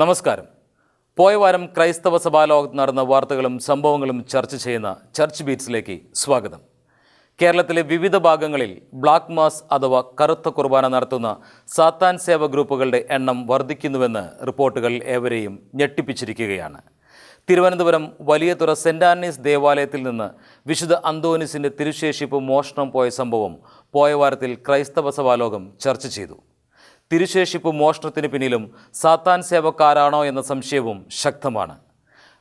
നമസ്കാരം. പോയ വാരം ക്രൈസ്തവ സഭാലോകത്ത് നടന്ന വാർത്തകളും സംഭവങ്ങളും ചർച്ച ചെയ്യുന്ന ചർച്ച് ബീറ്റ്സിലേക്ക് സ്വാഗതം. കേരളത്തിലെ വിവിധ ഭാഗങ്ങളിൽ ബ്ലാക്ക് മാസ് അഥവാ കറുത്ത കുർബാന നടത്തുന്ന സാത്താൻ സേവ ഗ്രൂപ്പുകളുടെ എണ്ണം വർദ്ധിക്കുന്നുവെന്ന് റിപ്പോർട്ടുകൾ ഏവരെയും ഞെട്ടിപ്പിച്ചിരിക്കുകയാണ്. തിരുവനന്തപുരം വലിയതുറ സെന്റ് ആൻണീസ് ദേവാലയത്തിൽ നിന്ന് വിശുദ്ധ അന്തോനിസിന്റെ തിരുശേഷിപ്പ് മോഷണം പോയ സംഭവം പോയ വാരത്തിൽ ക്രൈസ്തവ സഭാലോകം ചർച്ച ചെയ്തു. തിരുശേഷിപ്പ് മോഷണത്തിന് പിന്നിലും സാത്താൻ സേവക്കാരാണോ എന്ന സംശയവും ശക്തമാണ്.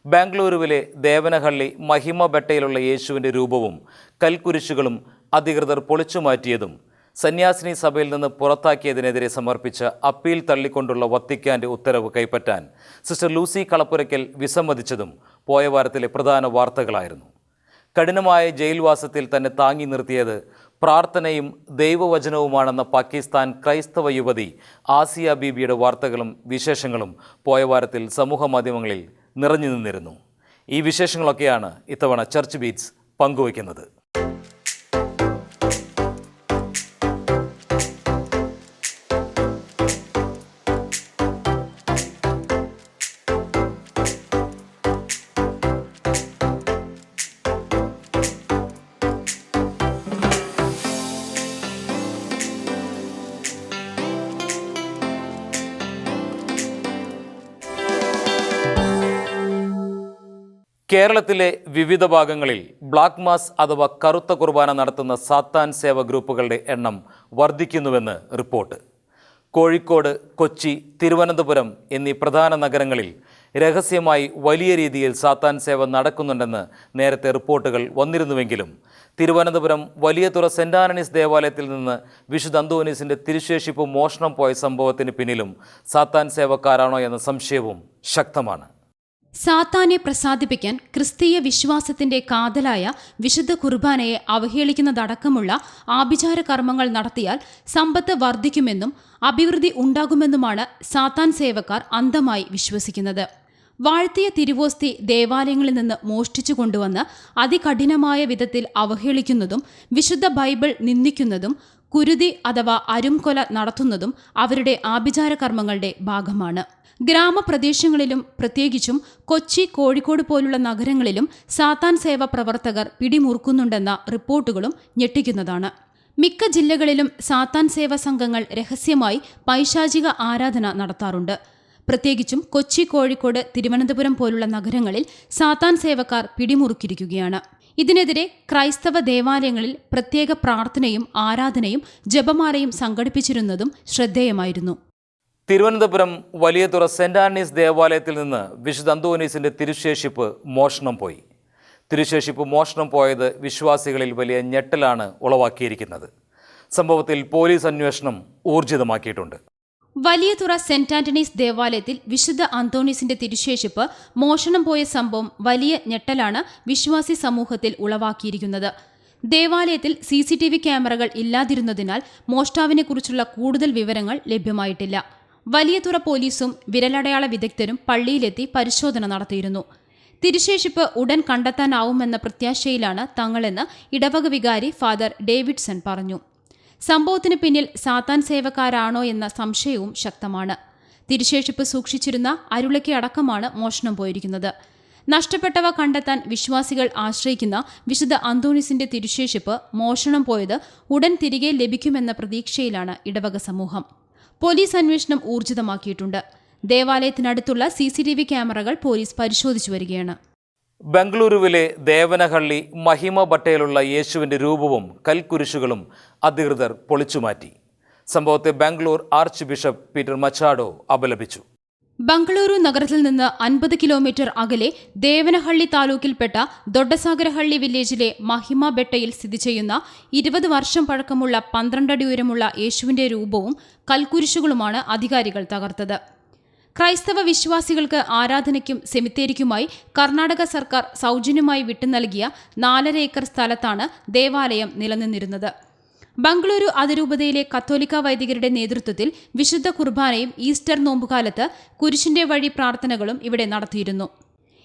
ബാംഗ്ലൂരുവിലെ ദേവനഹള്ളി മഹിമ ബെട്ടയിലുള്ള യേശുവിന്റെ രൂപവും കൽക്കുരിശുകളും അധികൃതർ പൊളിച്ചു മാറ്റിയതും സന്യാസിനി സഭയിൽ നിന്ന് പുറത്താക്കിയതിനെതിരെ സമർപ്പിച്ച അപ്പീൽ തള്ളിക്കൊണ്ടുള്ള വത്തിക്കാന്റെ ഉത്തരവ് കൈപ്പറ്റാൻ സിസ്റ്റർ ലൂസി കളപ്പുരയ്ക്കൽ വിസമ്മതിച്ചതും പോയ വാരത്തിലെ പ്രധാന വാർത്തകളായിരുന്നു. കഠിനമായ ജയിൽവാസത്തിൽ തന്നെ താങ്ങി നിർത്തിയത് പ്രാർത്ഥനയും ദൈവവചനവുമാണെന്ന പാകിസ്ഥാൻ ക്രൈസ്തവ യുവതി ആസിയ ബീബിയുടെ വാർത്തകളും വിശേഷങ്ങളും പോയ വാരത്തിൽ സമൂഹ മാധ്യമങ്ങളിൽ നിറഞ്ഞു നിന്നിരുന്നു. ഈ വിശേഷങ്ങളൊക്കെയാണ് ഇത്തവണ ചർച്ച് ബീറ്റ്സ് പങ്കുവയ്ക്കുന്നത്. കേരളത്തിലെ വിവിധ ഭാഗങ്ങളിൽ ബ്ലാക്ക് മാസ് അഥവാ കറുത്ത കുർബാന നടത്തുന്ന സാത്താൻ സേവ ഗ്രൂപ്പുകളുടെ എണ്ണം വർദ്ധിക്കുന്നുവെന്ന് റിപ്പോർട്ട്. കോഴിക്കോട് കൊച്ചി തിരുവനന്തപുരം എന്നീ പ്രധാന നഗരങ്ങളിൽ രഹസ്യമായി വലിയ രീതിയിൽ സാത്താൻ സേവ നടക്കുന്നുണ്ടെന്ന് നേരത്തെ റിപ്പോർട്ടുകൾ വന്നിരുന്നുവെങ്കിലും തിരുവനന്തപുരം വലിയ തുറ സെന്റ് ആനണീസ് ദേവാലയത്തിൽ നിന്ന് വിശുദ്ധ അന്തോനീസിന്റെ തിരുശേഷിപ്പ് മോഷണം പോയ സംഭവത്തിന് പിന്നിലും സാത്താൻ സേവക്കാരാണോ എന്ന സംശയവും ശക്തമാണ്. സാത്താനെ പ്രസാദിപ്പിക്കാൻ ക്രിസ്തീയ വിശ്വാസത്തിന്റെ കാതലായ വിശുദ്ധ കുർബാനയെ അവഹേളിക്കുന്നതടക്കമുള്ള ആഭിചാര കർമ്മങ്ങൾ നടത്തിയാൽ സമ്പത്ത് വർദ്ധിക്കുമെന്നും അഭിവൃദ്ധി ഉണ്ടാകുമെന്നുമാണ് സാത്താൻ സേവക്കാർ അന്ധമായി വിശ്വസിക്കുന്നത്. വാഴ്ത്തിയ തിരുവോസ്തി ദേവാലയങ്ങളിൽ നിന്ന് മോഷ്ടിച്ചു കൊണ്ടുവന്ന് അതികഠിനമായ വിധത്തിൽ അവഹേളിക്കുന്നതും വിശുദ്ധ ബൈബിൾ നിന്ദിക്കുന്നതും കുരുതി അഥവാ അരുംകൊല നടത്തുന്നതും അവരുടെ ആഭിചാര കർമ്മങ്ങളുടെ ഭാഗമാണ്. ഗ്രാമപ്രദേശങ്ങളിലും പ്രത്യേകിച്ചും കൊച്ചി കോഴിക്കോട് പോലുള്ള നഗരങ്ങളിലും സാത്താൻ സേവ പ്രവർത്തകർ പിടിമുറുക്കുന്നുണ്ടെന്ന റിപ്പോർട്ടുകളും ഞെട്ടിക്കുന്നതാണ്. മിക്ക ജില്ലകളിലും സാത്താൻ സേവ സംഘങ്ങൾ രഹസ്യമായി പൈശാചിക ആരാധന നടത്താറുണ്ട്. പ്രത്യേകിച്ചും കൊച്ചി കോഴിക്കോട് തിരുവനന്തപുരം പോലുള്ള നഗരങ്ങളിൽ സാത്താൻ സേവക്കാർ പിടിമുറുക്കിയിരിക്കുകയാണ്. ഇതിനെതിരെ ക്രൈസ്തവ ദേവാലയങ്ങളിൽ പ്രത്യേക പ്രാർത്ഥനയും ആരാധനയും ജപമാലയും സംഘടിപ്പിച്ചിരുന്നതും ശ്രദ്ധേയമായിരുന്നു. തിരുവനന്തപുരം വലിയതുറ സെന്റ് ആൻണീസ് ദേവാലയത്തിൽ നിന്ന് വിശുദ്ധ അന്തോനീസിന്റെ തിരുശേഷിപ്പ് മോഷണം പോയി. തിരുശേഷിപ്പ് മോഷണം പോയത് വിശ്വാസികളിൽ വലിയ ഞെട്ടലാണ് ഉളവാക്കിയിരിക്കുന്നത്. സംഭവത്തിൽ പോലീസ് അന്വേഷണം ഊർജിതമാക്കിയിട്ടുണ്ട്. വലിയതുറ സെന്റ് ആന്റണീസ് ദേവാലയത്തിൽ വിശുദ്ധ അന്തോണീസിന്റെ തിരുശേഷിപ്പ് മോഷണം പോയ സംഭവം വലിയ ഞെട്ടലാണ് വിശ്വാസി സമൂഹത്തിൽ ഉളവാക്കിയിരിക്കുന്നത്. ദേവാലയത്തിൽ സി ക്യാമറകൾ ഇല്ലാതിരുന്നതിനാൽ മോഷ്ടാവിനെക്കുറിച്ചുള്ള കൂടുതൽ വിവരങ്ങൾ ലഭ്യമായിട്ടില്ല. വലിയതുറ പോലീസും വിരലടയാള വിദഗ്ധരും പള്ളിയിലെത്തി പരിശോധന നടത്തിയിരുന്നു. തിരുശേഷിപ്പ് ഉടൻ കണ്ടെത്താനാവുമെന്ന പ്രത്യാശയിലാണ് തങ്ങളെന്ന് ഇടവക വികാരി ഫാദർ ഡേവിഡ്സൺ പറഞ്ഞു. സംഭവത്തിന് പിന്നിൽ സാത്താൻ സേവക്കാരാണോ എന്ന സംശയവും ശക്തമാണ്. തിരുശേഷിപ്പ് സൂക്ഷിച്ചിരുന്ന അരുളയ്ക്ക് അടക്കമാണ് മോഷണം പോയിരിക്കുന്നത്. നഷ്ടപ്പെട്ടവ കണ്ടെത്താൻ വിശ്വാസികൾ ആശ്രയിക്കുന്ന വിശുദ്ധ അന്തോണിസിന്റെ തിരുശേഷിപ്പ് മോഷണം പോയത് ഉടൻ തിരികെ ലഭിക്കുമെന്ന പ്രതീക്ഷയിലാണ് ഇടവക സമൂഹം. പോലീസ് അന്വേഷണം ഊർജിതമാക്കിയിട്ടുണ്ട്. ദേവാലയത്തിനടുത്തുള്ള സി സി ടി വി ക്യാമറകൾ പോലീസ് പരിശോധിച്ചു വരികയാണ്. ബംഗളൂരുവിലെ ദേവനഹള്ളി മഹിമ ബട്ടയിലുള്ള യേശുവിന്റെ രൂപവും കൽക്കുരിശുകളും അധികൃതർ പൊളിച്ചുമാറ്റി. സംഭവത്തെ Bangalore archbishop Peter Machado അപലപിച്ചു. ബംഗളൂരു നഗരത്തിൽ നിന്ന് അൻപത് കിലോമീറ്റർ അകലെ ദേവനഹള്ളി താലൂക്കിൽപ്പെട്ട ദൊഡസാഗരഹള്ളി വില്ലേജിലെ മഹിമ ബെട്ടയിൽ സ്ഥിതി ചെയ്യുന്ന ഇരുപത് വർഷം പഴക്കമുള്ള പന്ത്രണ്ടടി ഉയരമുള്ള യേശുവിന്റെ രൂപവും കൽക്കുരിശുകളുമാണ് അധികാരികൾ തകർത്തത്. ക്രൈസ്തവ വിശ്വാസികൾക്ക് ആരാധനയ്ക്കും സെമിത്തേരിക്കുമായി കർണാടക സർക്കാർ സൗജന്യമായി വിട്ടു നൽകിയ നാലര ഏക്കർ സ്ഥലത്താണ് ദേവാലയം നിലനിന്നിരുന്നത്. ബംഗളൂരു അതിരൂപതയിലെ കത്തോലിക്ക വൈദികരുടെ നേതൃത്വത്തിൽ വിശുദ്ധ കുർബാനയും ഈസ്റ്റർ നോമ്പുകാലത്ത് കുരിശിന്റെ വഴി പ്രാർത്ഥനകളും ഇവിടെ നടത്തിയിരുന്നു.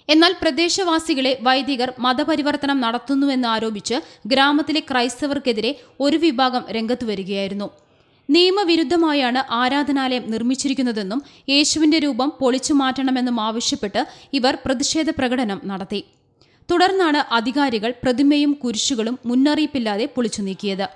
എന്നാൽ പ്രദേശവാസികളെ വൈദികർ മതപരിവർത്തനം നടത്തുന്നുവെന്ന് ആരോപിച്ച് ഗ്രാമത്തിലെ ക്രൈസ്തവർക്കെതിരെ ഒരു വിഭാഗം രംഗത്തു വരികയായിരുന്നു. നിയമവിരുദ്ധമായാണ് ആരാധനാലയം നിർമ്മിച്ചിരിക്കുന്നതെന്നും യേശുവിന്റെ രൂപം പൊളിച്ചു മാറ്റണമെന്നും ആവശ്യപ്പെട്ട് ഇവർ പ്രതിഷേധ പ്രകടനം നടത്തി. തുടർന്നാണ് അധികാരികൾ പ്രതിമയും കുരിശുകളും മുന്നറിയിപ്പില്ലാതെ പൊളിച്ചു നീക്കിയത്.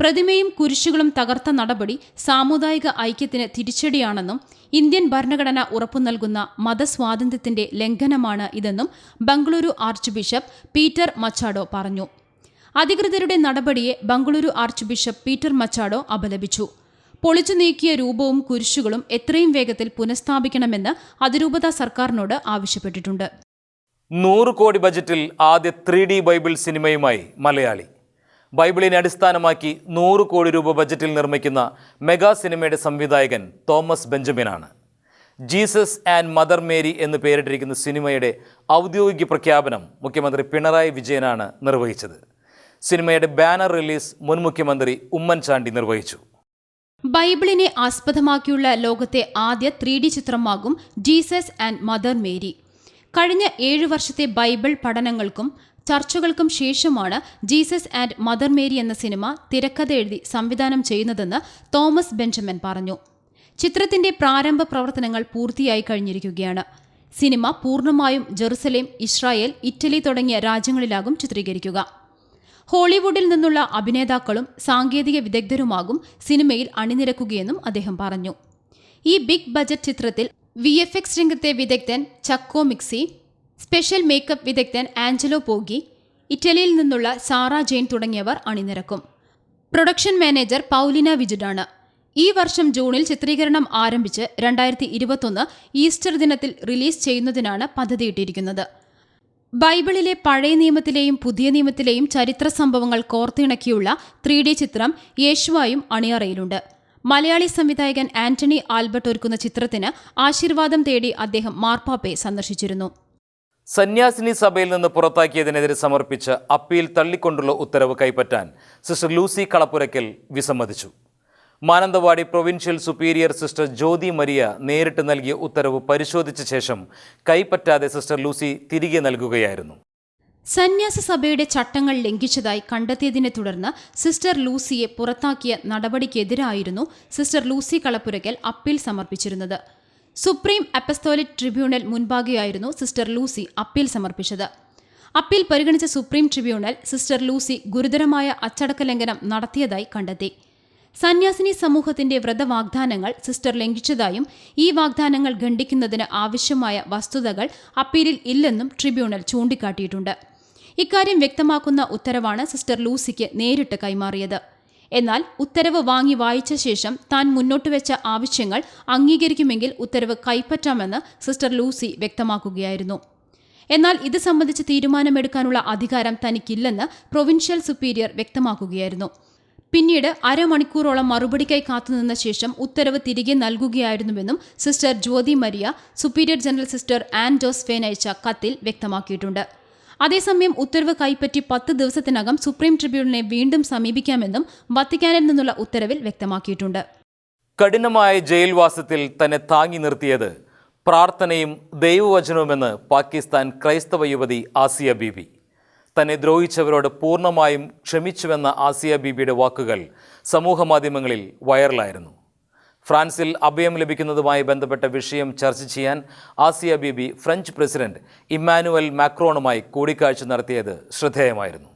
പ്രതിമയും കുരിശുകളും തകർത്ത നടപടി സാമുദായിക ഐക്യത്തിന് തിരിച്ചടിയാണെന്നും ഇന്ത്യൻ ഭരണഘടന ഉറപ്പു നൽകുന്ന മതസ്വാതന്ത്ര്യത്തിന്റെ ലംഘനമാണ് ഇതെന്നും Bengaluru archbishop Peter Machado പറഞ്ഞു. അധികൃതരുടെ നടപടിയെ Bengaluru archbishop Peter Machado അപലപിച്ചു. പൊളിച്ചു നീക്കിയ രൂപവും കുരിശുകളും എത്രയും വേഗത്തിൽ പുനഃസ്ഥാപിക്കണമെന്ന് അതിരൂപത സർക്കാരിനോട് ആവശ്യപ്പെട്ടിട്ടുണ്ട്. നൂറ് കോടി ബജറ്റിൽ ആദ്യ ത്രീ ഡി ബൈബിൾ സിനിമയുമായി മലയാളി. ബൈബിളിനെ അടിസ്ഥാനമാക്കി നൂറ് കോടി രൂപ ബജറ്റിൽ നിർമ്മിക്കുന്ന മെഗാ സിനിമയുടെ സംവിധായകൻ തോമസ് ബെഞ്ചമിനാണ്. ജീസസ് ആൻഡ് മദർ മേരി എന്ന് പേരിട്ടിരിക്കുന്ന സിനിമയുടെ ഔദ്യോഗിക പ്രഖ്യാപനം മുഖ്യമന്ത്രി പിണറായി വിജയനാണ് നിർവഹിച്ചത്. സിനിമയുടെ ബാനർ റിലീസ് മുൻ മുഖ്യമന്ത്രി ഉമ്മൻചാണ്ടി നിർവഹിച്ചു. ബൈബിളിനെ ആസ്പദമാക്കിയുള്ള ലോകത്തെ ആദ്യ ത്രീ ഡി ചിത്രമാകും ജീസസ് ആൻഡ് മദർ മേരി. കഴിഞ്ഞ ഏഴു വർഷത്തെ ബൈബിൾ പഠനങ്ങൾക്കും ചർച്ചകൾക്കും ശേഷമാണ് ജീസസ് ആൻഡ് മദർ മേരി എന്ന സിനിമ തിരക്കഥ എഴുതി സംവിധാനം ചെയ്യുന്നതെന്ന് തോമസ് ബെഞ്ചമിൻ പറഞ്ഞു. ചിത്രത്തിന്റെ പ്രാരംഭ പ്രവർത്തനങ്ങൾ പൂർത്തിയായി കഴിഞ്ഞിരിക്കുകയാണ്. സിനിമ പൂർണമായും ജെറുസലേം ഇസ്രായേൽ ഇറ്റലി തുടങ്ങിയ രാജ്യങ്ങളിലാകും ചിത്രീകരിക്കുക. ഹോളിവുഡിൽ നിന്നുള്ള അഭിനേതാക്കളും സാങ്കേതിക വിദഗ്ധരുമാകും സിനിമയിൽ അണിനിരക്കുകയെന്നും അദ്ദേഹം പറഞ്ഞു. ഈ ബിഗ് ബജറ്റ് ചിത്രത്തിൽ വി എഫ് എക്സ് രംഗത്തെ വിദഗ്ധൻ ചക്കോ മിക്സി സ്പെഷ്യൽ മേക്കപ്പ് വിദഗ്ധൻ ആഞ്ചലോ പോഗി ഇറ്റലിയിൽ നിന്നുള്ള സാറ ജെയിൻ തുടങ്ങിയവർ അണിനിരക്കും. പ്രൊഡക്ഷൻ മാനേജർ പൗലിന വിജുഡാണ്. ഈ വർഷം ജൂണിൽ ചിത്രീകരണം ആരംഭിച്ച് രണ്ടായിരത്തി ഇരുപത്തൊന്ന് ഈസ്റ്റർ ദിനത്തിൽ റിലീസ് ചെയ്യുന്നതിനാണ് പദ്ധതിയിട്ടിരിക്കുന്നത്. ബൈബിളിലെ പഴയ നിയമത്തിലെയും പുതിയ നിയമത്തിലെയും ചരിത്ര സംഭവങ്ങൾ കോർത്തിണക്കിയുള്ള ത്രീ ഡി ചിത്രം യേശുവായും അണിയറയിലുണ്ട്. മലയാളി സംവിധായകൻ ആന്റണി ആൽബർട്ട് ഒരുക്കുന്ന ചിത്രത്തിന് ആശീർവാദം തേടി അദ്ദേഹം മാർപ്പാപ്പയെ സന്ദർശിച്ചിരുന്നു. സന്യാസിനി സഭയിൽ നിന്ന് പുറത്താക്കിയതിനെതിരെ സമർപ്പിച്ച അപ്പീൽ തള്ളിക്കൊണ്ടുള്ള ഉത്തരവ് കൈപ്പറ്റാൻ സിസ്റ്റർ ലൂസി കളപ്പുരയ്ക്കൽ വിസമ്മതിച്ചു. Mananthavady provincial superior sister Jyothi Maria നേരിട്ട് നൽകിയ ഉത്തരവ് പരിശോധിച്ച ശേഷം കൈപ്പറ്റാതെ സിസ്റ്റർ ലൂസി തിരികെ നൽകുകയായിരുന്നു. സന്യാസ സഭയുടെ ചട്ടങ്ങൾ ലംഘിച്ചതായി കണ്ടെത്തിയതിനെ തുടർന്ന് സിസ്റ്റർ ലൂസിയെ പുറത്താക്കിയ നടപടിക്കെതിരായിരുന്നു സിസ്റ്റർ ലൂസി കളപ്പുരയ്ക്കൽ അപ്പീൽ സമർപ്പിച്ചിരുന്നത്. സുപ്രീം അപ്പസ്തോലിക് ട്രിബ്യൂണൽ മുൻപാകെയായിരുന്നു സിസ്റ്റർ ലൂസി അപ്പീൽ സമർപ്പിച്ചത്. അപ്പീൽ പരിഗണിച്ച സുപ്രീം ട്രിബ്യൂണൽ സിസ്റ്റർ ലൂസി ഗുരുതരമായ അച്ചടക്ക ലംഘനം നടത്തിയതായി കണ്ടെത്തി. സന്യാസിനി സമൂഹത്തിന്റെ വ്രതവാഗ്ദാനങ്ങൾ സിസ്റ്റർ ലംഘിച്ചതായും ഈ വാഗ്ദാനങ്ങൾ ഖണ്ഡിക്കുന്നതിന് ആവശ്യമായ വസ്തുതകൾ അപ്പീലിൽ ഇല്ലെന്നും ട്രിബ്യൂണൽ ചൂണ്ടിക്കാട്ടിയിട്ടുണ്ട്. ഇക്കാര്യം വ്യക്തമാക്കുന്ന ഉത്തരവാണ് സിസ്റ്റർ ലൂസിക്ക് നേരിട്ട് കൈമാറിയത്. എന്നാൽ ഉത്തരവ് വാങ്ങി വായിച്ച ശേഷം താൻ മുന്നോട്ട് വെച്ച ആവശ്യങ്ങൾ അംഗീകരിക്കുമെങ്കിൽ ഉത്തരവ് കൈപ്പറ്റാമെന്ന് സിസ്റ്റർ ലൂസി വ്യക്തമാക്കുകയായിരുന്നു. എന്നാൽ ഇത് സംബന്ധിച്ച് തീരുമാനമെടുക്കാനുള്ള അധികാരം തനിക്കില്ലെന്ന് പ്രൊവിൻഷ്യൽ സുപ്പീരിയർ വ്യക്തമാക്കുകയായിരുന്നു. പിന്നീട് അരമണിക്കൂറോളം മറുപടിക്കായി കാത്തുനിന്ന ശേഷം ഉത്തരവ് തിരികെ നൽകുകയായിരുന്നുവെന്നും sister Jyothi Maria superior general sister Ann Josephine അയച്ച കത്തിൽ വ്യക്തമാക്കിയിട്ടുണ്ട്. അതേസമയം ഉത്തരവ് കൈപ്പറ്റി പത്ത് ദിവസത്തിനകം സുപ്രീം ട്രിബ്യൂണലിനെ വീണ്ടും സമീപിക്കാമെന്നും വത്തിക്കാനിൽ നിന്നുള്ള ഉത്തരവിൽ വ്യക്തമാക്കിയിട്ടുണ്ട്. കഠിനമായ ജയിൽവാസത്തിൽ തന്നെ താങ്ങി നിർത്തിയത് പ്രാർത്ഥനയും ദൈവവചനവുമെന്ന് പാകിസ്ഥാൻ ക്രൈസ്തവ യുവതി ആസിയ ബീബി തന്നെ ദ്രോഹിച്ചവരോട് പൂർണമായും ക്ഷമിച്ചുവെന്ന ആസിയ ബീബിയുടെ വാക്കുകൾ സമൂഹമാധ്യമങ്ങളിൽ വൈറലായിരുന്നു. ഫ്രാൻസിൽ അഭയം ലഭിക്കുന്നതുമായി ബന്ധപ്പെട്ട വിഷയം ചർച്ച ചെയ്യാൻ Asia Bibi French president Emmanuel മാക്രോണുമായി കൂടിക്കാഴ്ച നടത്തിയത് ശ്രദ്ധേയമായിരുന്നു.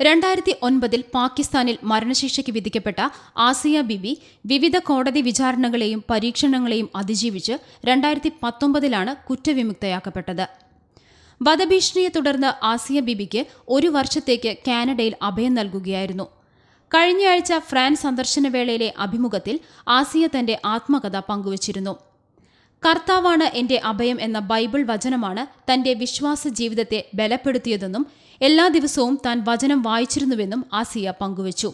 രണ്ടായിരത്തി ഒൻപതിൽ പാകിസ്ഥാനിൽ മരണശിക്ഷയ്ക്ക് വിധിക്കപ്പെട്ട ആസിയ ബിബി വിവിധ കോടതി വിചാരണകളെയും പരീക്ഷണങ്ങളെയും അതിജീവിച്ച് രണ്ടായിരത്തി പത്തൊമ്പതിലാണ് കുറ്റവിമുക്തയാക്കപ്പെട്ടത്. വധഭീഷണിയെ തുടർന്ന് ആസിയ ബിബിക്ക് ഒരു വർഷത്തേക്ക് കാനഡയിൽ അഭയം നൽകുകയായിരുന്നു. കഴിഞ്ഞയാഴ്ച ഫ്രാൻസ് സന്ദർശന വേളയിലെ അഭിമുഖത്തിൽ ആസിയ തന്റെ ആത്മകഥ പങ്കുവച്ചിരുന്നു. കർത്താവാണ് എന്റെ അഭയം എന്ന ബൈബിൾ വചനമാണ് തന്റെ വിശ്വാസ ജീവിതത്തെ ബലപ്പെടുത്തിയതെന്നും എല്ലാ ദിവസവും താൻ വചനം വായിച്ചിരുന്നുവെന്നും ആസിയ പങ്കുവച്ചു.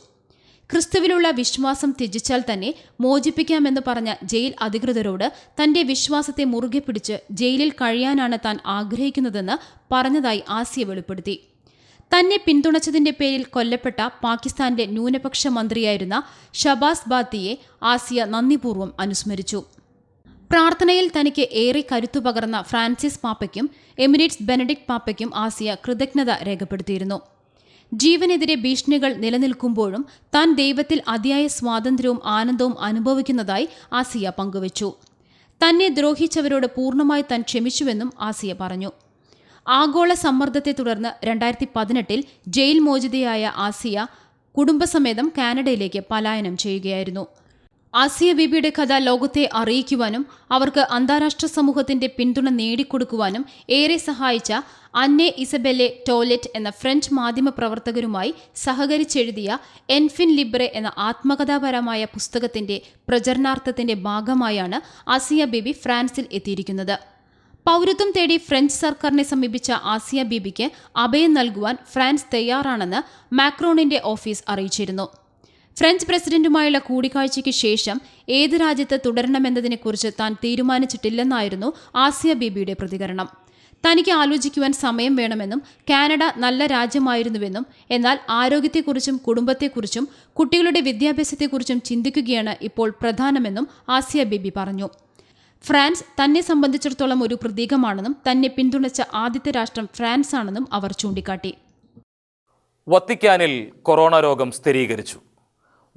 ക്രിസ്തുവിലുള്ള വിശ്വാസം ത്യജിച്ചാൽ തന്നെ മോചിപ്പിക്കാമെന്ന് പറഞ്ഞ ജയിൽ അധികൃതരോട് തന്റെ വിശ്വാസത്തെ മുറുകെ പിടിച്ച് ജയിലിൽ കഴിയാനാണ് താൻ ആഗ്രഹിക്കുന്നതെന്ന് പറഞ്ഞതായി ആസിയ വെളിപ്പെടുത്തി. തന്നെ പിന്തുണച്ചതിന്റെ പേരിൽ കൊല്ലപ്പെട്ട പാകിസ്ഥാന്റെ ന്യൂനപക്ഷ മന്ത്രിയായിരുന്ന ഷബാസ് ബാത്തിയെ ആസിയ നന്ദിപൂർവം അനുസ്മരിച്ചു. പ്രാർത്ഥനയിൽ തനിക്ക് ഏറെ കരുത്തു പകർന്ന ഫ്രാൻസിസ് പാപ്പയ്ക്കും എമിറേറ്റ്സ് ബെനഡിക്ട് പാപ്പയ്ക്കും ആസിയ കൃതജ്ഞത രേഖപ്പെടുത്തിയിരുന്നു. ജീവനെതിരെ ഭീഷണികൾ നിലനിൽക്കുമ്പോഴും താൻ ദൈവത്തിൽ അതിയായ സ്വാതന്ത്ര്യവും ആനന്ദവും അനുഭവിക്കുന്നതായി ആസിയ പങ്കുവച്ചു. തന്നെ ദ്രോഹിച്ചവരോട് പൂർണമായി താൻ ക്ഷമിച്ചുവെന്നും ആസിയ പറഞ്ഞു. ആഗോള സമ്മർദ്ദത്തെ തുടർന്ന് രണ്ടായിരത്തി പതിനെട്ടിൽ ജയിൽ മോചിതയായ ആസിയ കുടുംബസമേതം കാനഡയിലേക്ക് പലായനം ചെയ്യുകയായിരുന്നു. ആസിയ ബീബിയുടെ കഥ ലോകത്തെ അറിയിക്കുവാനും അവർക്ക് അന്താരാഷ്ട്ര സമൂഹത്തിന്റെ പിന്തുണ നേടിക്കൊടുക്കുവാനും ഏറെ സഹായിച്ച അന്നെ ഇസബെല്ലെ ടോയ്ലറ്റ് എന്ന ഫ്രഞ്ച് മാധ്യമ പ്രവർത്തകരുമായി സഹകരിച്ചെഴുതിയ എൻഫിൻ ലിബ്രെ എന്ന ആത്മകഥാപരമായ പുസ്തകത്തിന്റെ പ്രചരണാർത്ഥത്തിന്റെ ഭാഗമായാണ് ആസിയ ബീബി ഫ്രാൻസിൽ എത്തിയിരിക്കുന്നത്. പൗരത്വം തേടി ഫ്രഞ്ച് സർക്കാരിനെ സമീപിച്ച ആസിയ ബീബിക്ക് അഭയം നൽകുവാൻ ഫ്രാൻസ് തയ്യാറാണെന്ന് മാക്രോണിന്റെ ഓഫീസ് അറിയിച്ചിരുന്നു. ഫ്രഞ്ച് പ്രസിഡന്റുമായുള്ള കൂടിക്കാഴ്ചയ്ക്ക് ശേഷം ഏത് രാജ്യത്ത് തുടരണമെന്നതിനെക്കുറിച്ച് താൻ തീരുമാനിച്ചിട്ടില്ലെന്നായിരുന്നു ആസിയ ബീബിയുടെ പ്രതികരണം. തനിക്ക് ആലോചിക്കുവാൻ സമയം വേണമെന്നും കാനഡ നല്ല രാജ്യമായിരുന്നുവെന്നും എന്നാൽ ആരോഗ്യത്തെക്കുറിച്ചും കുടുംബത്തെക്കുറിച്ചും കുട്ടികളുടെ വിദ്യാഭ്യാസത്തെക്കുറിച്ചും ചിന്തിക്കുകയാണ് ഇപ്പോൾ പ്രധാനമെന്നും ആസിയ ബീബി പറഞ്ഞു. ഫ്രാൻസ് തന്നെ സംബന്ധിച്ചിടത്തോളം ഒരു പ്രതീകമാണെന്നും തന്നെ പിന്തുണച്ച ആദ്യത്തെ രാഷ്ട്രം ഫ്രാൻസ് ആണെന്നും അവർ ചൂണ്ടിക്കാട്ടി. വത്തിക്കാനിൽ കൊറോണ രോഗം സ്ഥിരീകരിച്ചു.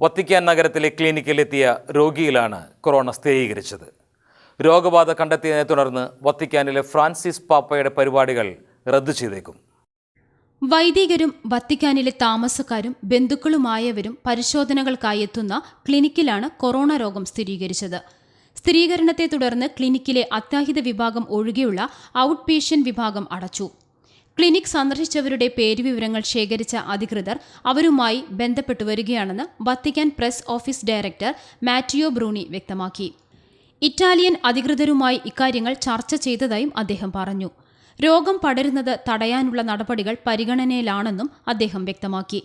വത്തിക്കാൻ നഗരത്തിലെ ക്ലിനിക്കിലെത്തിയ രോഗിയിലാണ് കൊറോണ സ്ഥിരീകരിച്ചത്. രോഗബാധ കണ്ടെത്തിയതിനെ തുടർന്ന് വത്തിക്കാനിലെ ഫ്രാൻസിസ് പാപ്പയുടെ പരിപാടികൾ റദ്ദു ചെയ്തേക്കും. വൈദികരും വത്തിക്കാനിലെ താമസക്കാരും ബന്ധുക്കളുമായവരും പരിശോധനകൾക്കായി എത്തുന്ന ക്ലിനിക്കിലാണ് കൊറോണ രോഗം സ്ഥിരീകരിച്ചത്. സ്ഥിരീകരണത്തെ തുടർന്ന് ക്ലിനിക്കിലെ അത്യാഹിത വിഭാഗം ഒഴികെയുള്ള ഔട്ട് പേഷ്യന്റ് വിഭാഗം അടച്ചു. ക്ലിനിക് സന്ദർശിച്ചവരുടെ പേരുവിവരങ്ങൾ ശേഖരിച്ച അധികൃതർ അവരുമായി ബന്ധപ്പെട്ടു വരികയാണെന്ന് Vatican press office director Matteo Bruni വ്യക്തമാക്കി. ഇറ്റാലിയൻ അധികൃതരുമായി ഇക്കാര്യങ്ങൾ ചർച്ച ചെയ്തതായും അദ്ദേഹം പറഞ്ഞു. രോഗം പടരുന്നത് തടയാനുള്ള നടപടികൾ പരിഗണനയിലാണെന്നും അദ്ദേഹം വ്യക്തമാക്കി.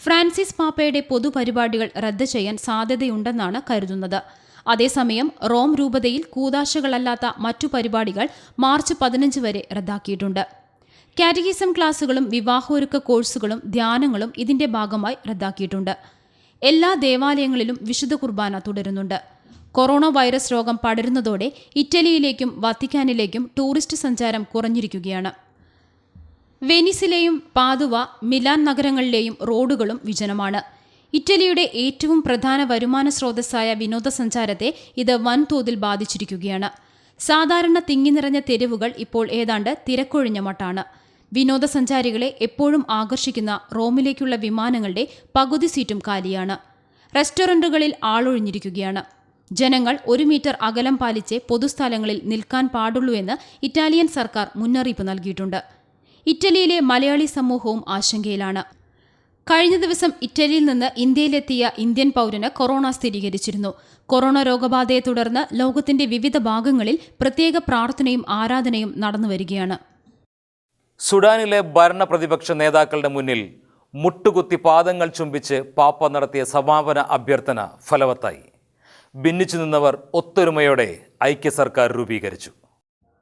ഫ്രാൻസിസ് പാപ്പയുടെ പൊതുപരിപാടികൾ റദ്ദ് ചെയ്യാൻ സാധ്യതയുണ്ടെന്നാണ് കരുതുന്നത്. അതേസമയം റോം രൂപതയിൽ കൂതാശകളല്ലാത്ത മറ്റു പരിപാടികൾ മാർച്ച് പതിനഞ്ച് വരെ റദ്ദാക്കിയിട്ടുണ്ട്. കാറ്റഗിസം ക്ലാസുകളും വിവാഹോരുക്ക കോഴ്സുകളും ധ്യാനങ്ങളും ഇതിന്റെ ഭാഗമായി റദ്ദാക്കിയിട്ടുണ്ട്. എല്ലാ ദേവാലയങ്ങളിലും വിശുദ്ധ കുർബാന തുടരുന്നുണ്ട്. കൊറോണ വൈറസ് രോഗം പടരുന്നതോടെ ഇറ്റലിയിലേക്കും വത്തിക്കാനിലേക്കും ടൂറിസ്റ്റ് സഞ്ചാരം കുറഞ്ഞിരിക്കുകയാണ്. വെനീസിലെയും പാതുവ മിലാൻ നഗരങ്ങളിലെയും റോഡുകളും വിജനമാണ്. ഇറ്റലിയുടെ ഏറ്റവും പ്രധാന വരുമാന സ്രോതസ്സായ വിനോദസഞ്ചാരത്തെ ഇത് വൻതോതിൽ ബാധിച്ചിരിക്കുകയാണ്. സാധാരണ തിങ്ങി നിറഞ്ഞ തെരുവുകൾ ഇപ്പോൾ ഏതാണ്ട് തിരക്കൊഴിഞ്ഞ മട്ടാണ്. വിനോദസഞ്ചാരികളെ എപ്പോഴും ആകർഷിക്കുന്ന റോമിലേക്കുള്ള വിമാനങ്ങളുടെ പകുതി സീറ്റും കാലിയാണ്. റെസ്റ്റോറന്റുകളിൽ ആളൊഴിഞ്ഞിരിക്കുകയാണ്. ജനങ്ങൾ ഒരു മീറ്റർ അകലം പാലിച്ച് പൊതുസ്ഥലങ്ങളിൽ നിൽക്കാൻ പാടുള്ളൂ എന്ന് ഇറ്റാലിയൻ സർക്കാർ മുന്നറിയിപ്പ് നൽകിയിട്ടുണ്ട്. ഇറ്റലിയിലെ മലയാളി സമൂഹവും ആശങ്കയിലാണ്. കഴിഞ്ഞ ദിവസം ഇറ്റലിയിൽ നിന്ന് ഇന്ത്യയിലെത്തിയ ഇന്ത്യൻ പൗരന് കൊറോണ സ്ഥിരീകരിച്ചിരുന്നു. കൊറോണ രോഗബാധയെ തുടർന്ന് ലോകത്തിന്റെ വിവിധ ഭാഗങ്ങളിൽ പ്രത്യേക പ്രാർത്ഥനയും ആരാധനയും നടന്നുവരികയാണ് സുഡാനിലെ ഭരണ പ്രതിപക്ഷ നേതാക്കളുടെ മുന്നിൽ മുട്ടുകുത്തി പാദങ്ങൾ ചുംബിച്ച് പാപ്പ നടത്തിയ സമാപന അഭ്യർത്ഥന ഫലവത്തായി. ഭിന്നിച്ചു നിന്നവർ ഒത്തൊരുമയോടെ ഐക്യ സർക്കാർ രൂപീകരിച്ചു.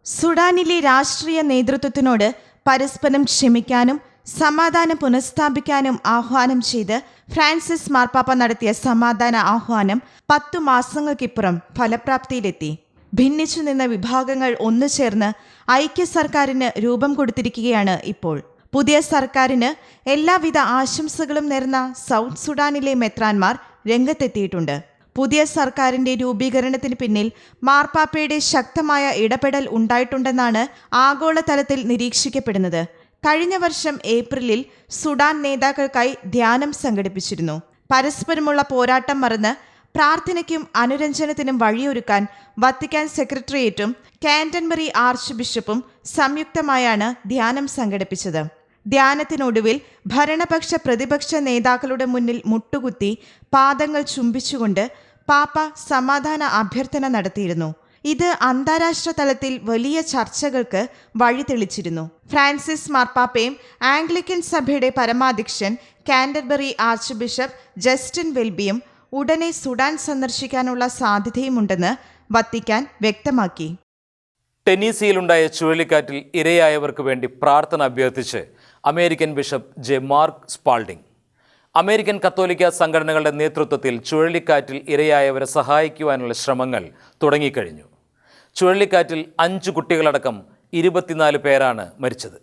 സുഡാനിലെ രാഷ്ട്രീയ നേതൃത്വത്തിനോട് പരസ്പരം ക്ഷമിക്കാനും സമാധാനം പുനഃസ്ഥാപിക്കാനും ആഹ്വാനം ചെയ്ത് ഫ്രാൻസിസ് മാർപ്പാപ്പ നടത്തിയ സമാധാന ആഹ്വാനം പത്തു മാസങ്ങൾക്കിപ്പുറം ഫലപ്രാപ്തിയിലെത്തി. ഭിന്നിച്ചു നിന്ന വിഭാഗങ്ങൾ ഒന്നു ചേർന്ന് ഐക്യ സർക്കാരിന് രൂപം കൊടുത്തിരിക്കുകയാണ് ഇപ്പോൾ. പുതിയ സർക്കാരിന് എല്ലാവിധ ആശംസകളും നേർന്ന സൗത്ത് സുഡാനിലെ മെത്രാൻമാർ രംഗത്തെത്തിയിട്ടുണ്ട്. പുതിയ സർക്കാരിന്റെ രൂപീകരണത്തിന് പിന്നിൽ മാർപ്പാപ്പയുടെ ശക്തമായ ഇടപെടൽ ഉണ്ടായിട്ടുണ്ടെന്നാണ് ആഗോളതലത്തിൽ നിരീക്ഷിക്കപ്പെടുന്നത്. കഴിഞ്ഞ വർഷം ഏപ്രിലിൽ സുഡാൻ നേതാക്കൾക്കായി ധ്യാനം സംഘടിപ്പിച്ചിരുന്നു. പരസ്പരമുള്ള പോരാട്ടം മറന്ന് പ്രാർത്ഥനയ്ക്കും അനുരഞ്ജനത്തിനും വഴിയൊരുക്കാൻ വത്തിക്കാൻ സെക്രട്ടേറിയറ്റും കാന്റൻബറി ആർച്ച് ബിഷപ്പും സംയുക്തമായാണ് ധ്യാനം സംഘടിപ്പിച്ചത്. ധ്യാനത്തിനൊടുവിൽ ഭരണപക്ഷ പ്രതിപക്ഷ നേതാക്കളുടെ മുന്നിൽ മുട്ടുകുത്തി പാദങ്ങൾ ചുംബിച്ചുകൊണ്ട് പാപ്പ സമാധാന അഭ്യർത്ഥന നടത്തിയിരുന്നു. ഇത് അന്താരാഷ്ട്ര തലത്തിൽ വലിയ ചർച്ചകൾക്ക് വഴിതെളിച്ചിരുന്നു. ഫ്രാൻസിസ് മാർപ്പാപ്പയും ആംഗ്ലിക്കൻ സഭയുടെ പരമാധ്യക്ഷൻ കാൻഡർബറി ആർച്ച് ബിഷപ്പ് ജസ്റ്റിൻ വെൽബിയും ഉടനെ സുഡാൻ സന്ദർശിക്കാനുള്ള സാധ്യതയുമുണ്ടെന്ന് വത്തിക്കാൻ വ്യക്തമാക്കി. ടെന്നീസിയിലുണ്ടായ ചുഴലിക്കാറ്റിൽ ഇരയായവർക്ക് വേണ്ടി പ്രാർത്ഥന അഭ്യർത്ഥിച്ച് American bishop J Mark Spalding. American കത്തോലിക്ക സംഘടനകളുടെ നേതൃത്വത്തിൽ ചുഴലിക്കാറ്റിൽ ഇരയായവരെ സഹായിക്കുവാനുള്ള ശ്രമങ്ങൾ തുടങ്ങിക്കഴിഞ്ഞു. ചുഴലിക്കാറ്റിൽ അഞ്ച് കുട്ടികളടക്കം ഇരുപത്തിനാല് പേരാണ് മരിച്ചത്.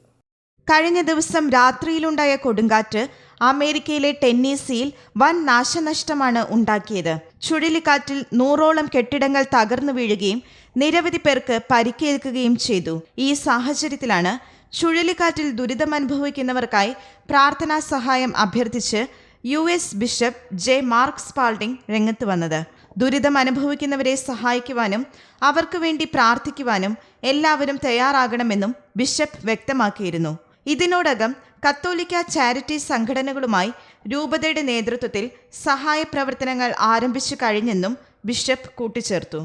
കഴിഞ്ഞ ദിവസം രാത്രിയിലുണ്ടായ കൊടുങ്കാറ്റ് അമേരിക്കയിലെ ടെന്നീസിയിൽ വൻ നാശനഷ്ടമാണ് ഉണ്ടാക്കിയത്. ചുഴലിക്കാറ്റിൽ നൂറോളം കെട്ടിടങ്ങൾ തകർന്നു വീഴുകയും നിരവധി പേർക്ക് പരിക്കേൽക്കുകയും ചെയ്തു. ഈ സാഹചര്യത്തിലാണ് ചുഴലിക്കാറ്റിൽ ദുരിതമനുഭവിക്കുന്നവർക്കായി പ്രാർത്ഥനാ സഹായം അഭ്യർത്ഥിച്ച് U S bishop J Mark Spalding രംഗത്ത് വന്നത്. ദുരിതം അനുഭവിക്കുന്നവരെ സഹായിക്കുവാനും അവർക്ക് വേണ്ടി പ്രാർത്ഥിക്കുവാനും എല്ലാവരും തയ്യാറാകണമെന്നും ബിഷപ്പ് വ്യക്തമാക്കിയിരുന്നു. ഇതിനോടകം കത്തോലിക്ക ചാരിറ്റി സംഘടനകളുമായി രൂപതയുടെ നേതൃത്വത്തിൽ സഹായ പ്രവർത്തനങ്ങൾ ആരംഭിച്ചു കഴിഞ്ഞെന്നും ബിഷപ്പ് കൂട്ടിച്ചേർത്തു.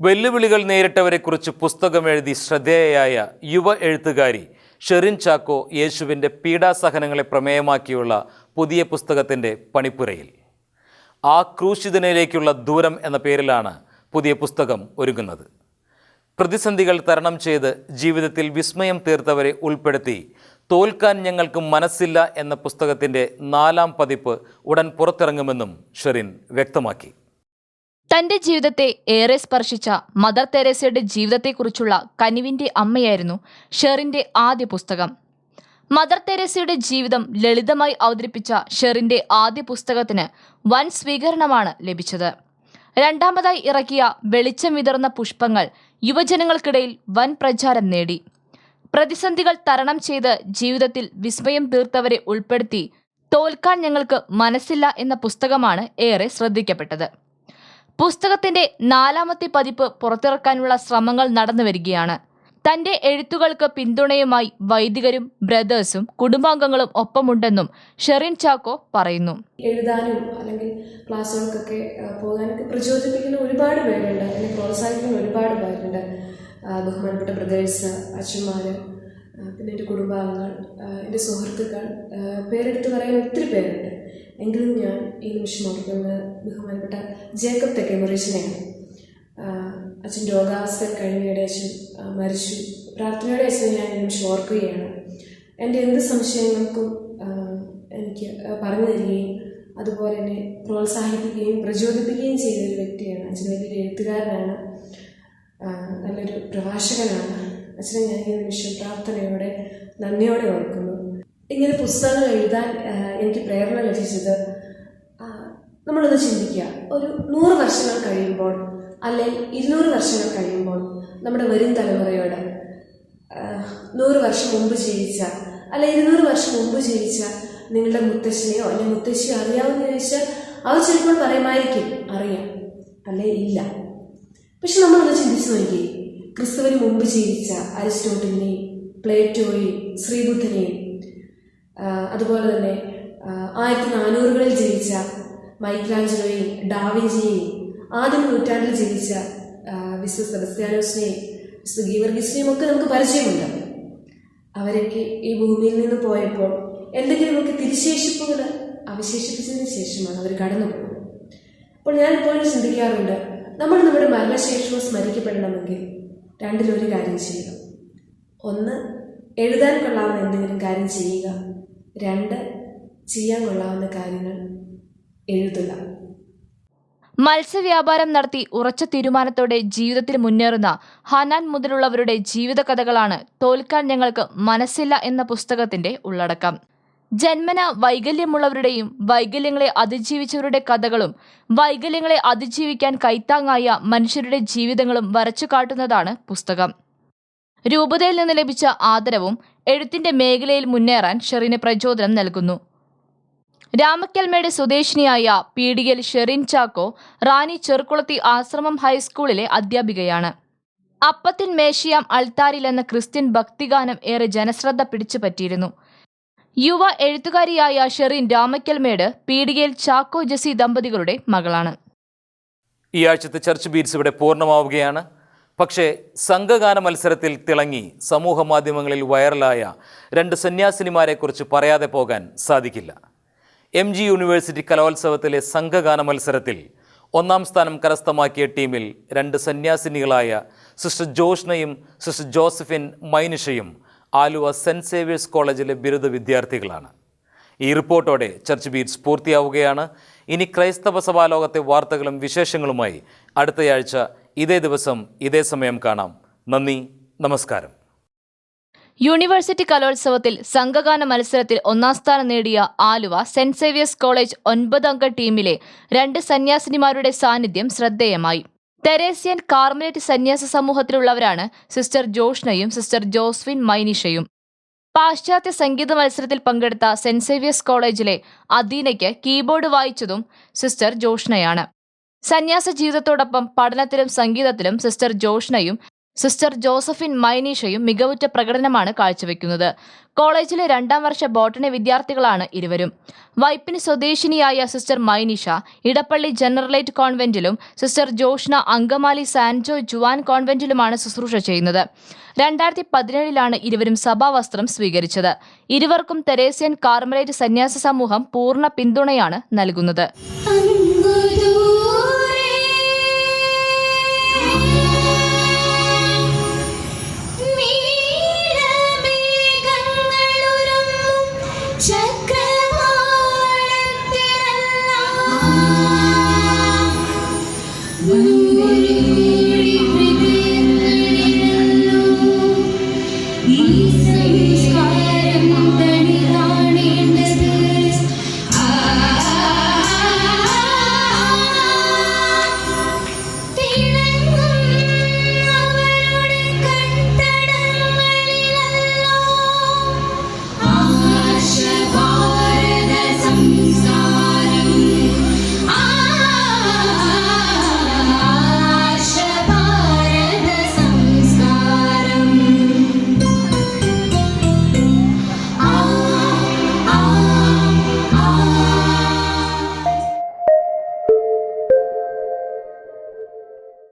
വെല്ലുവിളികൾ നേരിട്ടവരെക്കുറിച്ച് പുസ്തകം എഴുതി ശ്രദ്ധേയയായ യുവ എഴുത്തുകാരി ഷെറിൻ ചാക്കോ യേശുവിന്റെ പീഡാസഹനങ്ങളെ പ്രമേയമാക്കിയുള്ള പുതിയ പുസ്തകത്തിന്റെ പണിപ്പുരയിൽ. ആ ക്രൂശിതനയിലേക്കുള്ള ദൂരം എന്ന പേരിലാണ് പുതിയ പുസ്തകം ഒരുങ്ങുന്നത്. പ്രതിസന്ധികൾ തരണം ചെയ്ത് ജീവിതത്തിൽ വിസ്മയം തീർത്തവരെ ഉൾപ്പെടുത്തി തോൽക്കാൻ ഞങ്ങൾക്ക് മനസ്സില്ല എന്ന പുസ്തകത്തിന്റെ നാലാം പതിപ്പ് ഉടൻ പുറത്തിറങ്ങുമെന്നും ഷെറിൻ വ്യക്തമാക്കി. തന്റെ ജീവിതത്തെ ഏറെ സ്പർശിച്ച മദർ തെരേസയുടെ ജീവിതത്തെക്കുറിച്ചുള്ള കനിവിന്റെ അമ്മയായിരുന്നു ഷെറിന്റെ ആദ്യ പുസ്തകം. മദർ തെരേസയുടെ ജീവിതം ലളിതമായി അവതരിപ്പിച്ച ഷെറിന്റെ ആദ്യ പുസ്തകത്തിന് വൻ സ്വീകരണമാണ് ലഭിച്ചത്. രണ്ടാമതായി ഇറക്കിയ വെളിച്ചം വിതർന്ന പുഷ്പങ്ങൾ യുവജനങ്ങൾക്കിടയിൽ വൻ പ്രചാരം നേടി. പ്രതിസന്ധികൾ തരണം ചെയ്ത് ജീവിതത്തിൽ വിസ്മയം തീർത്തവരെ ഉൾപ്പെടുത്തി തോൽക്കാൻ ഞങ്ങൾക്ക് മനസ്സില്ല എന്ന പുസ്തകമാണ് ഏറെ ശ്രദ്ധിക്കപ്പെട്ടത്. പുസ്തകത്തിന്റെ നാലാമത്തെ പതിപ്പ് പുറത്തിറക്കാനുള്ള ശ്രമങ്ങൾ നടന്നു വരികയാണ് തന്റെ എഴുത്തുകൾക്ക് പിന്തുണയുമായി വൈദികരും ബ്രദേഴ്സും കുടുംബാംഗങ്ങളും ഒപ്പമുണ്ടെന്നും ഷെറിൻ ചാക്കോ പറയുന്നു. എഴുതാനും അല്ലെങ്കിൽ ക്ലാസ്സുകൾക്കൊക്കെ പോകാനൊക്കെ പ്രചോദിപ്പിക്കുന്ന ഒരുപാട് പേരുണ്ട്. എന്നെ പ്രോത്സാഹിപ്പിക്കുന്ന ഒരുപാട് പേരുണ്ട്. ബഹുമാനപ്പെട്ട ബ്രദേഴ്സ് അച്ഛന്മാർ പിന്നെ എന്റെ കുടുംബാംഗങ്ങൾ എന്റെ സുഹൃത്തുക്കൾ പേരെടുത്ത് പറയാൻ ഒത്തിരി പേരുണ്ട്. എങ്കിലും ഞാൻ ഈ നിമിഷം ഓർക്കുന്നത് ബഹുമാനപ്പെട്ട ജേക്കബ് തെക്കേമറീച്ചിനെയാണ് അച്ഛൻ രോഗാവസ്ഥ കഴിഞ്ഞയുടെ അച്ഛൻ മരിച്ചു. പ്രാർത്ഥനയുടെ അച്ഛനെ ഞാൻ നിമിഷം ഓർക്കുകയാണ്. എന്റെ എന്ത് സംശയങ്ങൾക്കും എനിക്ക് പറഞ്ഞു തരികയും അതുപോലെ തന്നെ പ്രോത്സാഹിപ്പിക്കുകയും പ്രചോദിപ്പിക്കുകയും ചെയ്ത ഒരു വ്യക്തിയാണ്. അച്ഛൻ വലിയൊരു എഴുത്തുകാരനാണ്. നല്ലൊരു പ്രഭാഷകനാണ്. അച്ഛനെ ഞാൻ ഈ നിമിഷം പ്രാർത്ഥനയോടെ നന്ദിയോടെ ഓർക്കുന്നു. ഇങ്ങനെ പുസ്തകങ്ങൾ എഴുതാൻ എനിക്ക് പ്രേരണ ലഭിച്ചത് നമ്മളൊന്ന് ചിന്തിക്കുക. ഒരു നൂറ് വർഷങ്ങൾ കഴിയുമ്പോൾ അല്ലെങ്കിൽ ഇരുന്നൂറ് വർഷങ്ങൾ കഴിയുമ്പോൾ നമ്മുടെ വരും തലമുറയോട് നൂറ് വർഷം മുമ്പ് ജീവിച്ച അല്ല ഇരുന്നൂറ് വർഷം മുമ്പ് ജീവിച്ച നിങ്ങളുടെ മുത്തശ്ശനെയോ അല്ലെങ്കിൽ മുത്തശ്ശിയോ അറിയാമെന്ന് ചോദിച്ചാൽ അവർ ചിലപ്പോൾ പറയുമായിരിക്കും അറിയാം. അല്ലെ ഇല്ല. പക്ഷെ നമ്മളൊന്ന് ചിന്തിച്ചു നോക്കി ക്രിസ്തുവിന് മുമ്പ് ജീവിച്ച അരിസ്റ്റോട്ടിലിനെയും പ്ലേറ്റോയെയും ശ്രീബുദ്ധനെയും അതുപോലെ തന്നെ ആയിരത്തി നാനൂറുകളിൽ ജീവിച്ച മൈക്ലാഞ്ചലോയെയും ഡാവിഞ്ചിയെയും ആദ്യ നൂറ്റാണ്ടിൽ ജീവിച്ച വിശ്വ വിശു സെബസ്ത്യാനോസിനെയും വിശ്വ ഗീവർഗീസിനെയും ഒക്കെ നമുക്ക് പരിചയമുണ്ട്. അവരൊക്കെ ഈ ഭൂമിയിൽ നിന്ന് പോയപ്പോൾ എന്തെങ്കിലുമൊക്കെ തിരിശേഷിപ്പുകൾ അവശേഷിപ്പിച്ചതിന് ശേഷമാണ് അവർ കടന്നു പോകുന്നത് അപ്പോൾ ഞാൻ ഇപ്പോഴും ചിന്തിക്കാറുണ്ട് നമ്മൾ നമ്മുടെ മരണശേഷവും സ്മരിക്കപ്പെടണമെങ്കിൽ രണ്ടിലൊരു കാര്യം ചെയ്യുക. ഒന്ന് എഴുതാൻ കൊള്ളാവുന്ന എന്തെങ്കിലും കാര്യം ചെയ്യുക. രണ്ട് ചെയ്യാൻ കൊള്ളാവുന്ന കാര്യങ്ങൾ എഴുതുക. മത്സ്യവ്യാപാരം നടത്തി ഉറച്ച തീരുമാനത്തോടെ ജീവിതത്തിൽ മുന്നേറുന്ന ഹനാൻ മുതലുള്ളവരുടെ ജീവിതകഥകളാണ് തോൽക്കാൻ ഞങ്ങൾക്ക് മനസ്സില്ല എന്ന പുസ്തകത്തിന്റെ ഉള്ളടക്കം. ജന്മന വൈകല്യമുള്ളവരുടെയും വൈകല്യങ്ങളെ അതിജീവിച്ചവരുടെ കഥകളും വൈകല്യങ്ങളെ അതിജീവിക്കാൻ കൈത്താങ്ങായ മനുഷ്യരുടെ ജീവിതങ്ങളും വരച്ചു കാട്ടുന്നതാണ് പുസ്തകം. രൂപതയിൽ നിന്ന് ലഭിച്ച ആദരവും എഴുത്തിന്റെ മേഖലയിൽ മുന്നേറാൻ ഷെറിന് പ്രചോദനം നൽകുന്നു. രാമക്കൽമേട് സ്വദേശിനിയായ പീഡികൽ ഷെറിൻ ചാക്കോ റാണി ചെറുക്കുളത്തി ആശ്രമം ഹൈസ്കൂളിലെ അധ്യാപികയാണ്. അപ്പത്തിൻ മേശിയാം അൾത്താരിൽ എന്ന ക്രിസ്ത്യൻ ഭക്തിഗാനം ഏറെ ജനശ്രദ്ധ പിടിച്ചുപറ്റിയിരുന്നു. യുവ എഴുത്തുകാരിയായ ഷെറിൻ രാമക്കൽമേട് പീഡികയിൽ ചാക്കോ ജസി ദമ്പതികളുടെ മകളാണ്. ഈ ആഴ്ചത്തെ ചർച്ച് ബീറ്റ്സ് ഇവിടെ പൂർണമാവുകയാണ്. പക്ഷേ സംഘഗാന മത്സരത്തിൽ തിളങ്ങി സമൂഹ മാധ്യമങ്ങളിൽ വൈറലായ രണ്ട് സന്യാസിനിമാരെക്കുറിച്ച് പറയാതെ പോകാൻ സാധിക്കില്ല. എം ജി യൂണിവേഴ്സിറ്റി കലോത്സവത്തിലെ സംഘഗാന മത്സരത്തിൽ ഒന്നാം സ്ഥാനം കരസ്ഥമാക്കിയ ടീമിൽ രണ്ട് സന്യാസിനികളായ സിസ്റ്റർ ജോഷ്നയും സിസ്റ്റർ ജോസഫിൻ മൈനിഷയും ആലുവ സെന്റ് സേവിയേഴ്സ് കോളേജിലെ ബിരുദ വിദ്യാർത്ഥികളാണ്. ഈ റിപ്പോർട്ടോടെ ചർച്ച് ബീറ്റ്സ് പൂർത്തിയാവുകയാണ്. ഇനി ക്രൈസ്തവ സഭാലോകത്തെ വാർത്തകളും വിശേഷങ്ങളുമായി അടുത്തയാഴ്ച ഇതേ ദിവസം ഇതേ സമയം കാണാം. നന്ദി നമസ്കാരം. യൂണിവേഴ്സിറ്റി കലോത്സവത്തിൽ സംഘഗാന മത്സരത്തിൽ ഒന്നാം സ്ഥാനം നേടിയ ആലുവ സെന്റ് സേവിയേഴ്സ് കോളേജ് ഒൻപത് അംഗ ടീമിലെ രണ്ട് സന്യാസിനിമാരുടെ സാന്നിധ്യം ശ്രദ്ധേയമായി. തെരേസ്യൻ കാർമലേറ്റ് സന്യാസ സമൂഹത്തിലുള്ളവരാണ് സിസ്റ്റർ ജോഷ്നയും സിസ്റ്റർ ജോസ്വിൻ മൈനിഷയും. പാശ്ചാത്യ സംഗീത മത്സരത്തിൽ പങ്കെടുത്ത സെന്റ് സേവിയേഴ്സ് കോളേജിലെ അദീനയ്ക്ക് കീബോർഡ് വായിച്ചതും സിസ്റ്റർ ജോഷ്നയാണ്. സന്യാസ ജീവിതത്തോടൊപ്പം പഠനത്തിലും സംഗീതത്തിലും സിസ്റ്റർ ജോഷ്നയും സിസ്റ്റർ ജോസഫിൻ മൈനീഷയും മികവുറ്റ പ്രകടനമാണ് കാഴ്ചവെക്കുന്നത്. കോളേജിലെ രണ്ടാം വർഷ ബോട്ടണി വിദ്യാർത്ഥികളാണ് ഇരുവരും. വൈപ്പിന് സ്വദേശിനിയായ സിസ്റ്റർ മൈനീഷ ഇടപ്പള്ളി ജനറലേറ്റ് കോൺവെന്റിലും സിസ്റ്റർ ജോഷ്ന അങ്കമാലി സാൻജോ ജുവാൻ കോൺവെന്റിലുമാണ് ശുശ്രൂഷ ചെയ്യുന്നത്. രണ്ടായിരത്തി പതിനേഴിലാണ് ഇരുവരും സഭാവസ്ത്രം സ്വീകരിച്ചത്. ഇരുവർക്കും തെരേസ്യൻ കാർമലേറ്റ് സന്യാസ സമൂഹം പൂർണ പിന്തുണയാണ് നൽകുന്നത്. ഈശ്വരം കരം തണി കാണേണ്ടത്.